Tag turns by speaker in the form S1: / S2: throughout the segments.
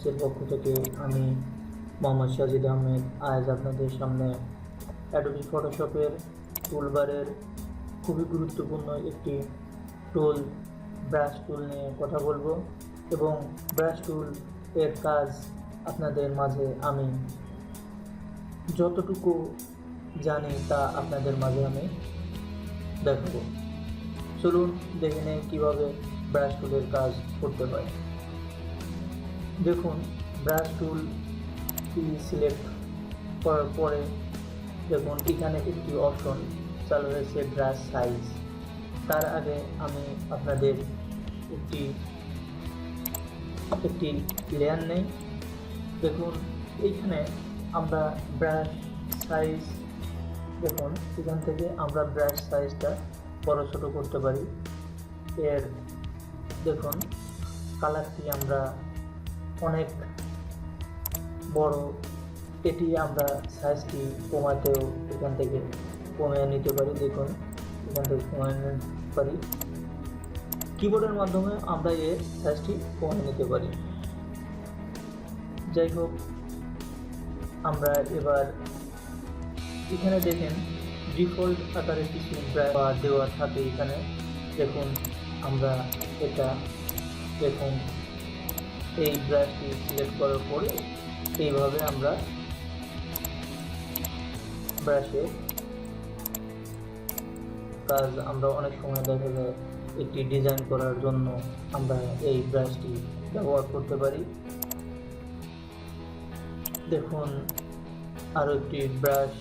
S1: টিপসের পক্ষ থেকে আমি মোহাম্মদ সাজিদ আহমেদ। আজ আপনাদের সামনে অ্যাডোবি ফটোশপের টুলবারের খুবই গুরুত্বপূর্ণ একটি টুল ব্রাশ টুল নিয়ে কথা বলব এবং ব্রাশ টুল এর কাজ আপনাদের মাঝে আমি যতটুকু জানি তা আপনাদের মাঝে আমি দেখাবো। চলুন দেখে নেই কীভাবে ব্রাশ টুলের কাজ করতে হয়। দেখুন ব্রাশ টুল সিলেক্ট করার পরে দেখুন, এখানে একটি অপশন চালু হয়েছে ব্রাশ সাইজ তার আগে আমি আপনাদের একটি একটি লেয়ার নেই। দেখুন, এইখানে আমরা ব্রাশ সাইজ দেখুন, এখান থেকে আমরা ব্রাশ সাইজটা বড় ছোটো করতে পারি। এর, দেখুন কালারটি আমরা অনেক বড় এটি আমরা সাইজটি কমাতেও এখান থেকে কমিয়ে নিতে পারি, দেখুন, এখান থেকে কমিয়ে নিতে পারি। কিবোর্ডের মাধ্যমে আমরা এর সাইজটি কমিয়ে নিতে পারি। যাই হোক, আমরা এবার এখানে দেখেন ডিফল্ট আকারে কিছু বা দেওয়া থাকে এখানে। দেখুন, আমরা এটা দেখুন। এই ব্রাশটি সিলেক্ট করার পরে এইভাবে আমরা ব্রাশে কাজ আমরা অনেক সময় দেখা যায় একটি ডিজাইন করার জন্য আমরা এই ব্রাশটি ব্যবহার করতে পারি। দেখুন, আরও একটি ব্রাশ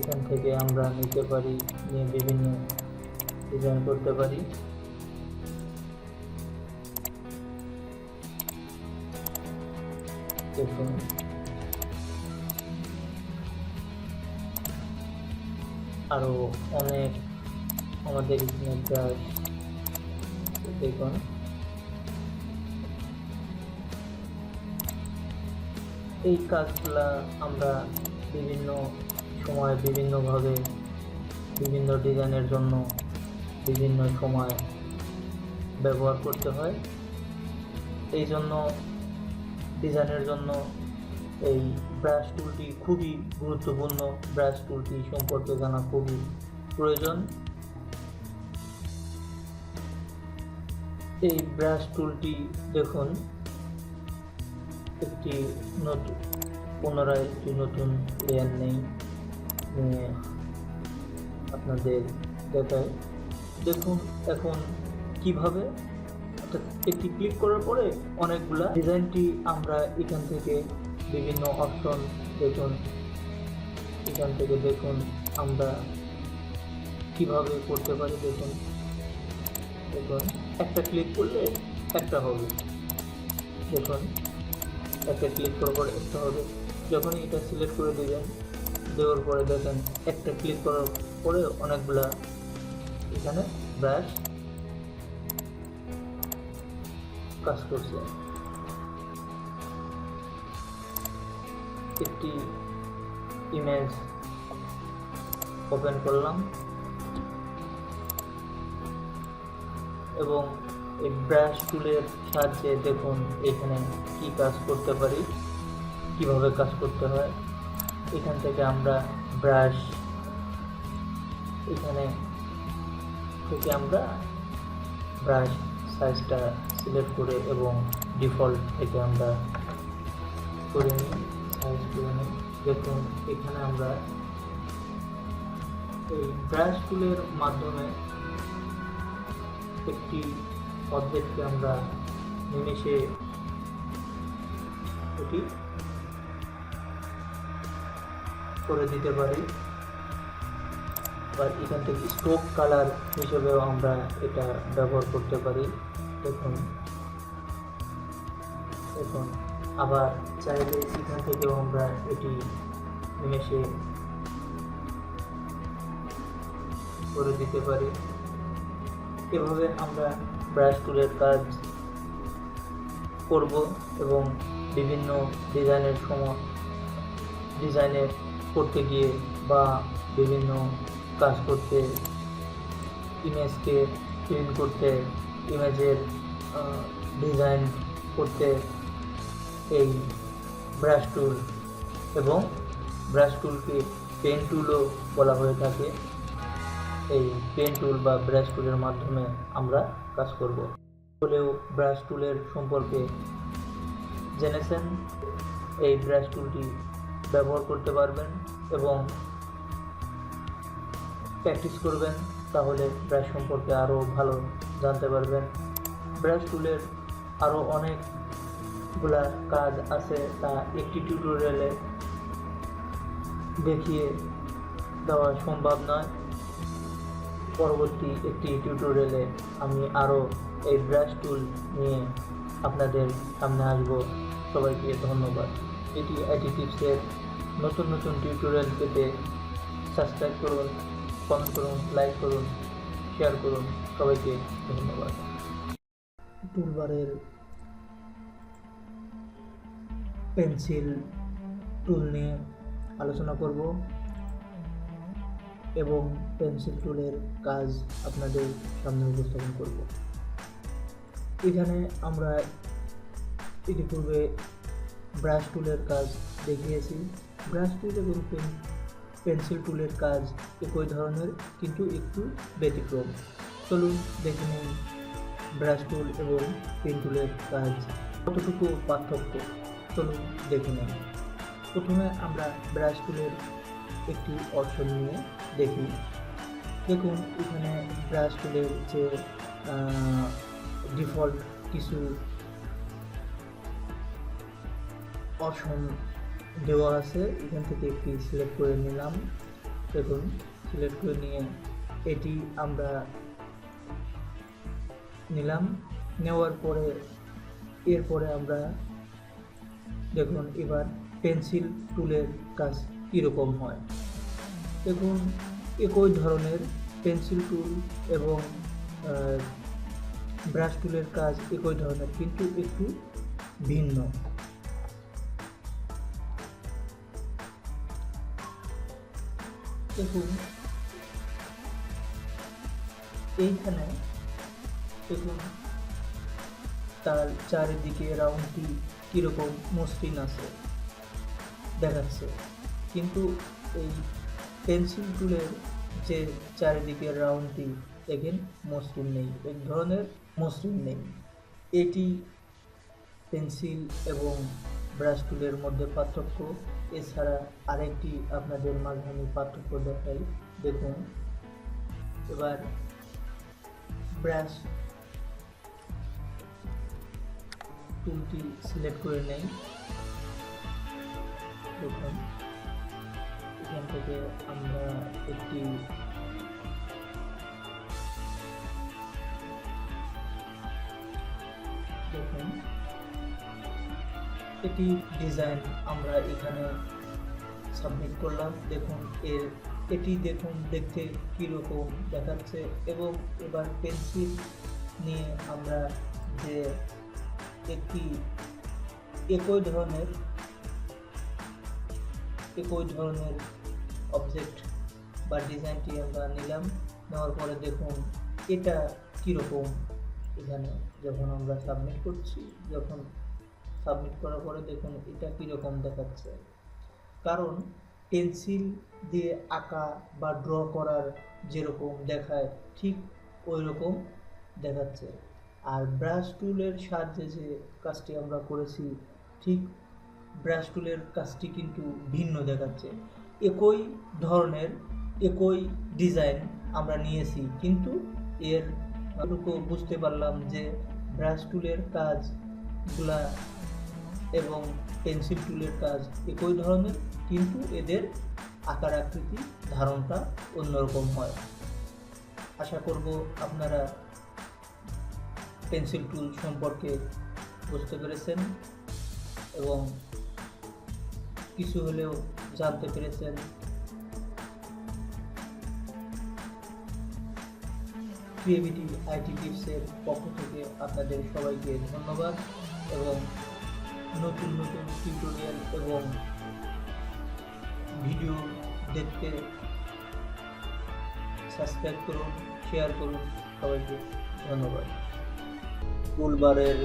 S1: এখান থেকে আমরা নিতে পারি, নিয়ে বিভিন্ন ডিজাইন করতে পারি। দেখুন আরও অনেক আমাদের ব্রাশ দেখুন। এই কাজগুলা আমরা বিভিন্ন সময় বিভিন্নভাবে বিভিন্ন ডিজাইনের জন্য বিভিন্ন সময় ব্যবহার করতে হয়। এই জন্য ডিজাইনের জন্য এই ব্রাশ টুলটি খুবই গুরুত্বপূর্ণ। ব্রাশ টুলটি সম্পর্কে জানা খুবই প্রয়োজন। এই ব্রাশ টুলটি দেখুন, একটি নতুন পুনরায় একটি নতুন লেয়ার নেই। আপনাদের দেখায়। দেখুন এখন কীভাবে অর্থাৎ একটি ক্লিক করার পরে অনেকগুলা ডিজাইনটি আমরা এখান থেকে বিভিন্ন অপশন দেখুন। এখান থেকে দেখুন আমরা কীভাবে করতে পারি দেখুন। দেখুন, একটা ক্লিক করলে একটা হবে। দেখুন, একটা ক্লিক করার পরে একটা হবে। যখনই এটা সিলেক্ট করে দিবেন, দেওয়ার পরে দেখেন, একটা ক্লিক করার পরে অনেকগুলা এখানে ব্রাশ কাজ করছে। একটি ইমেজ ওপেন করলাম এবং এই ব্রাশ টুলের সাহায্যে দেখুন এখানে কি কাজ করতে পারি, কীভাবে কাজ করতে হয়। এখান থেকে আমরা ব্রাশ এখানে থেকে আমরা ব্রাশ সাইজটা সিলেক্ট করে এবং ডিফল্ট থেকে আমরা করে নিই সাইজ করে নিই। দেখুন, এখানে আমরা এই ব্রাশ টুলের মাধ্যমে একটি অবজেক্টকে আমরা নিমেষে এটি করে দিতে পারি। বা এখান থেকে স্ট্রোক কালার হিসেবেও আমরা এটা ব্যবহার করতে পারি। দেখুন। দেখুন, আবার চাইলে এখান থেকেও আমরা এটি নিমেষে করে দিতে পারি। এভাবে আমরা ব্রাশ টুলের কাজ করব এবং বিভিন্ন ডিজাইনের সময় ডিজাইনের করতে গিয়ে বা বিভিন্ন কাজ করতে ইমেজকে প্রিন্ট করতে ইমেজের ডিজাইন করতে এই ব্রাশ টুল এবং ব্রাশ টুলকে পেন টুলও বলা হয়ে থাকে। এই পেন টুল বা ব্রাশ টুলের মাধ্যমে আমরা কাজ করব। হলেও ব্রাশ টুলের সম্পর্কে জেনেছেন, এই ব্রাশ টুলটি ব্যবহার করতে পারবেন এবং প্র্যাকটিস করবেন, তাহলে ব্রাশ সম্পর্কে আরও ভালো জানতে পারবেন। ব্রাশ টুলের আরও অনেকগুলা কাজ আছে তা একটি টিউটোরিয়ালে দেখিয়ে দেওয়া সম্ভব নয়। পরবর্তী একটি টিউটোরিয়ালে আমি আরও এই ব্রাশ টুল নিয়ে আপনাদের সামনে আসব। সবাইকে ধন্যবাদ। এটি আইটি টিপসের নতুন নতুন টিউটোরিয়াল পেতে সাবস্ক্রাইব করুন কমেন্ট করুন লাইক করুন শেয়ার করুন। সবাইকে ধন্যবাদ। টুলবারের পেন্সিল, টুল নিয়ে আলোচনা করব এবং পেন্সিল টুলের কাজ আপনাদের সামনে উপস্থাপন করব। এখানে আমরা ইতিপূর্বে ব্রাশ টুলের কাজ দেখিয়েছি। ব্রাশ টুল এবং পেন পেন্সিল টুলের কাজ একই ধরনের, কিন্তু একটু ব্যতিক্রম। চলুন দেখে নিন ব্রাশ টুল এবং পেন টুলের কাজ। কতটুকু পার্থক্য? চলুন দেখে নিন প্রথমে আমরা ব্রাশ টুলের একটি অপশন নিয়ে দেখি। দেখুন, এখানে ব্রাশ টুলের যে ডিফল্ট কিছু অপশন দেওয়া আছে, এখান থেকে একটি সিলেক্ট করে নিলাম। দেখুন সিলেক্ট করে নিয়ে এটি আমরা নিলাম। নেওয়ার পরে, এরপরে আমরা দেখুন এবার পেন্সিল টুলের কাজ কীরকম হয়। দেখুন, একই ধরনের পেন্সিল টুল এবং ব্রাশ টুলের কাজ একই ধরনের, কিন্তু একটু ভিন্ন। দেখুন, এইখানে দেখুন। তার চারিদিকে রাউন্ডটি কীরকম মসৃণ আছে, দেখাচ্ছে। কিন্তু এই পেন্সিল টুলের যে চারিদিকের রাউন্ডটি, দেখেন, মসৃণ নেই, এক ধরনের মসৃণ নেই। এটি পেন্সিল এবং ব্রাশ টুলের মধ্যে পার্থক্য। এছাড়া আরেকটি আপনাদের মাঝে আমি পার্থক্য দেখাই। দেখুন, এবার ব্রাশ টুলটি সিলেক্ট করে নেই। দেখুন, এখান থেকে আমরা একটি দেখুন, এটি ডিজাইন আমরা এখানে সাবমিট করলাম। দেখুন, এর এটি দেখুন, দেখতে কীরকম দেখাচ্ছে এবং এবার পেন্সিল নিয়ে আমরা যে একটি একই ধরনের একই ধরনের অবজেক্ট বা ডিজাইনটি আমরা নিলাম। নেওয়ার পরে দেখুন, এটা কীরকম? এখানে যখন আমরা সাবমিট করছি, যখন সাবমিট করার পরে দেখুন, এটা কীরকম দেখাচ্ছে। কারণ পেন্সিল দিয়ে আঁকা বা ড্র করার যেরকম দেখায়, ঠিক ওই রকম দেখাচ্ছে। আর ব্রাশ টুলের সাহায্যে যে কাজটি আমরা করেছি, ঠিক ব্রাশ টুলের কাজটি কিন্তু ভিন্ন দেখাচ্ছে। একই ধরনের, একই ডিজাইন আমরা নিয়েছি, কিন্তু এর বুঝতে পারলাম যে ব্রাশ টুলের কাজগুলা এবং পেন্সিল টুলের কাজ একই ধরনের, কিন্তু এদের আকার আকৃতি, ধারণটা অন্যরকম হয়। আশা করব আপনারা পেন্সিল টুল সম্পর্কে বুঝতে পেরেছেন এবং কিছু হলেও জানতে পেরেছেন। ক্রিয়েভিটি আইটি টিপসের পক্ষ থেকে আপনাদের সবাইকে ধন্যবাদ এবং নতুন নতুন টিউটোরিয়াল এবং ভিডিও দেখতে সাবস্ক্রাইব করুন, শেয়ার করুন, সবাইকে ধন্যবাদ। টুলবারের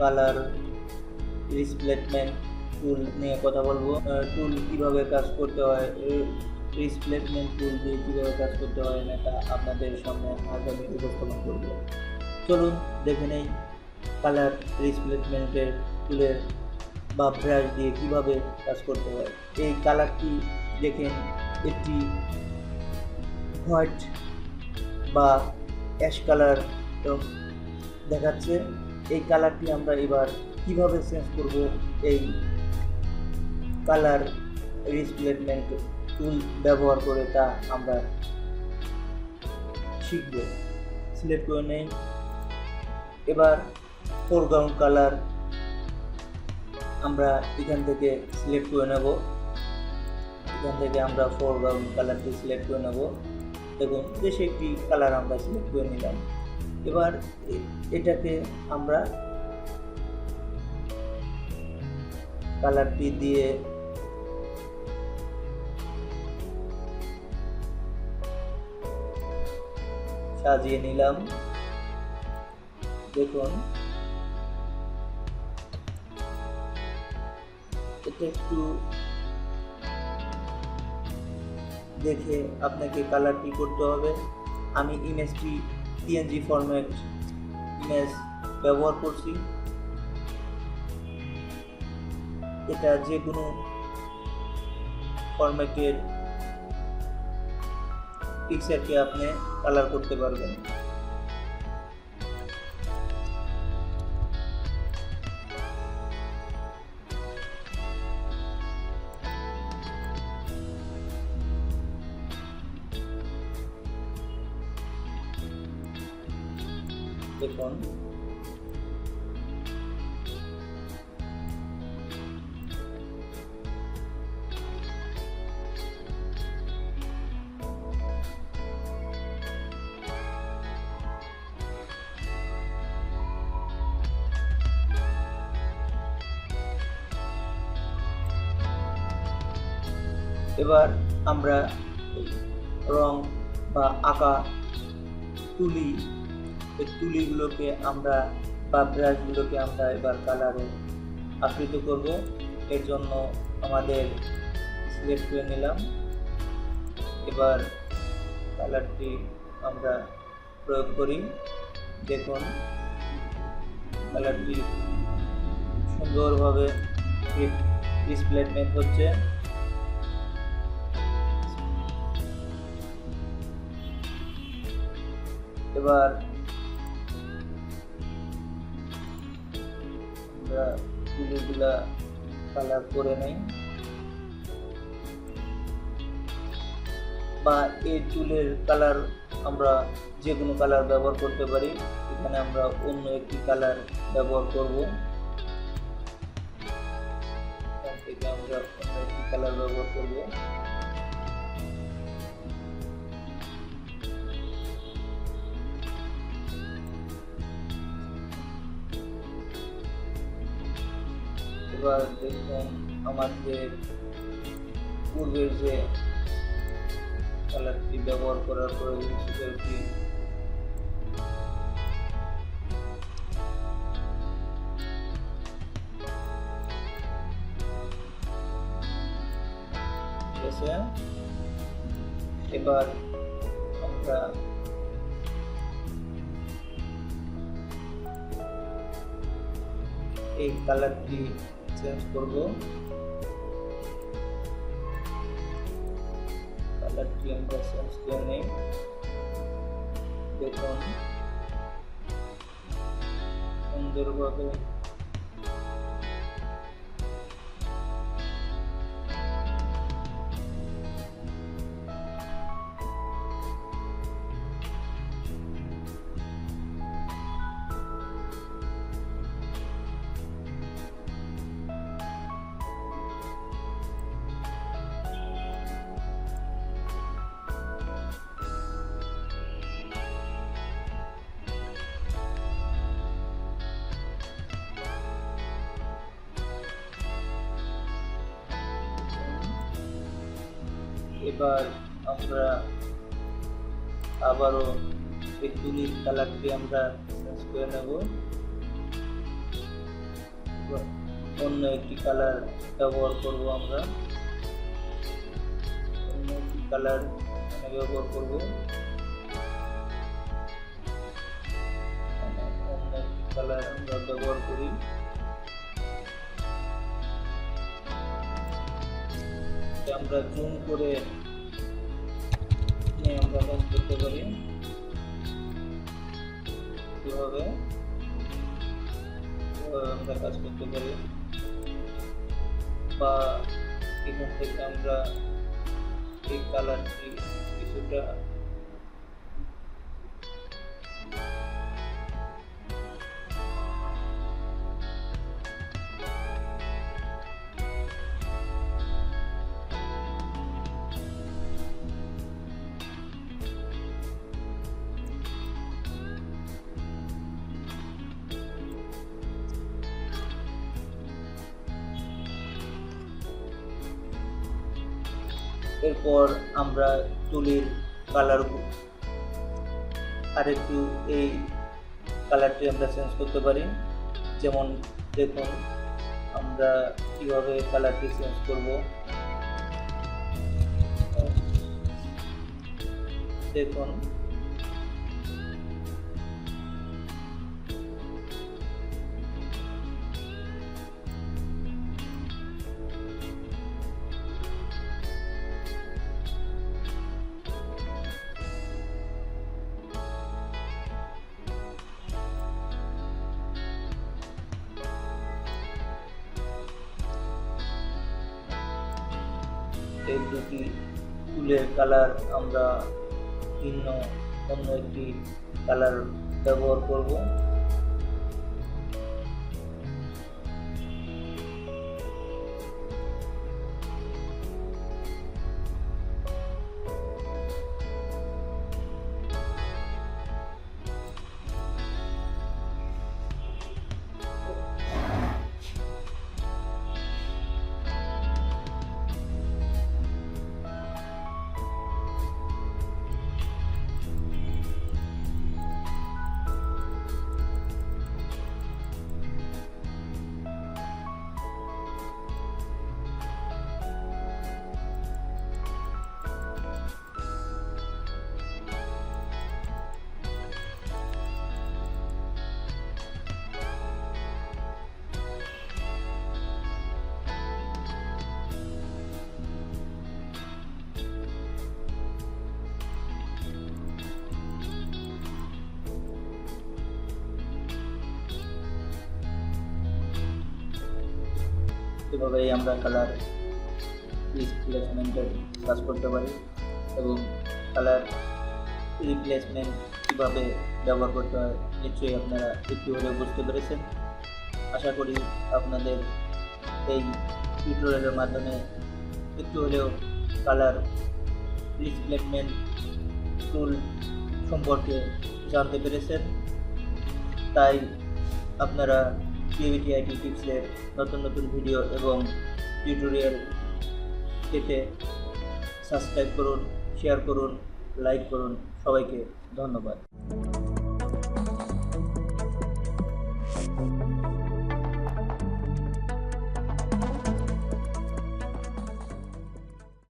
S1: কালার রিসপ্লেসমেন্ট টুল নিয়ে কথা বলব। টুল কীভাবে কাজ করতে হয় রিসপ্লেসমেন্ট টুল দিয়ে কীভাবে কাজ করতে হয় তা আপনাদের সামনে আজ আমি উপস্থাপন করব। চলুন, দেখে নেই কালার রিসপ্লেসমেন্টের টুলের বা ব্রাশ দিয়ে কীভাবে কাজ করতে হয়। এই কালারটি দেখেন, একটি হোয়াইট বা অ্যাশ কালার দেখাচ্ছে। এই কালারটি আমরা এবার কীভাবে চেঞ্জ করব? এই কালার রিসপ্লেসমেন্ট টুল ব্যবহার করে তা আমরা শিখব। সিলেক্ট করে নেই। এবার ফোরগ্রাউন্ড কালার আমরা এখান থেকে সিলেক্ট করে নেব। এখান থেকে আমরা ফোরগ্রাউন্ড কালারটি সিলেক্ট করে নেব। দেখুন, বেশি একটি কালার আমরা সিলেক্ট করে নিলাম। এবার এটাকে আমরা কালারটি দিয়ে সাজিয়ে নিলাম। দেখুন, এটা একটু দেখে আপনাকে কালারটি করতে হবে। আমি ইমেজটি পিএনজি ফরম্যাট ইমেজ ব্যবহার করছি। এটা যে কোনো ফরম্যাটের পিকচারকে আপনি কালার করতে পারবেন। এবার আমরা রং বা আঁকা তুলি। এই তুলিগুলোকে আমরা বা ব্রাশগুলোকে আমরা এবার কালারে আবৃত করব। এর জন্য আমাদের সিলেক্ট করে নিলাম। এবার কালারটি আমরা প্রয়োগ করি। দেখুন কালারটি সুন্দরভাবে ডিসপ্লেসমেন্ট হচ্ছে। এবার আমরা তুলিগুলা কালার করে নেই। বা এই চুলের কালার আমরা যে কোনো কালার ব্যবহার করতে পারি। এখানে আমরা অন্য একটি কালার ব্যবহার করব। থেকে আমরা অন্য একটি কালার ব্যবহার করব। এবার দেখুন আমাদের পূর্বের যে কালারটি ব্যবহার করার প্রয়োজন সেটি এবার আমরা এই কালারটি চেঞ্জ করব কালারটি আমরা চেঞ্জ করে নেই দেখুন সুন্দরভাবে এবার আমরা আবারও এই কালারটি আমরা চেঞ্জ করে নেব। অন্য একটি কালার ব্যবহার করব আমরা। অন্য একটি কালার ব্যবহার করব। আমরা জুম করে নিয়ে আমরা কাজ করতে পারি। কীভাবে? আমরা কাজ করতে পারি? বা এখান থেকে আমরা এই কালারটি কিছুটা এরপর আমরা তুলির কালার আরেকটু এই কালারটি আমরা চেঞ্জ করতে পারি। যেমন দেখুন, আমরা কীভাবে কালারটি চেঞ্জ করব। দেখুন এই দুটি ফুলের কালার আমরা ভিন্ন অন্য একটি কালার ব্যবহার করব। এভাবেই আমরা কালার রিপ্লেসমেন্টের কাজ করতে পারি এবং কালার রিপ্লেসমেন্ট কীভাবে ব্যবহার করতে হয় নিশ্চয়ই আপনারা একটু হলেও বুঝতে পেরেছেন। আশা করি আপনাদের এই টিউটোরিয়ালের মাধ্যমে একটু হলেও কালার রিপ্লেসমেন্ট টুল সম্পর্কে জানতে পেরেছেন। তাই আপনারা পিভিটি আইটি টিপসের নতুন নতুন ভিডিও এবং টিউটোরিয়াল পেতে সাবস্ক্রাইব করুন শেয়ার করুন লাইক করুন। সবাইকে ধন্যবাদ।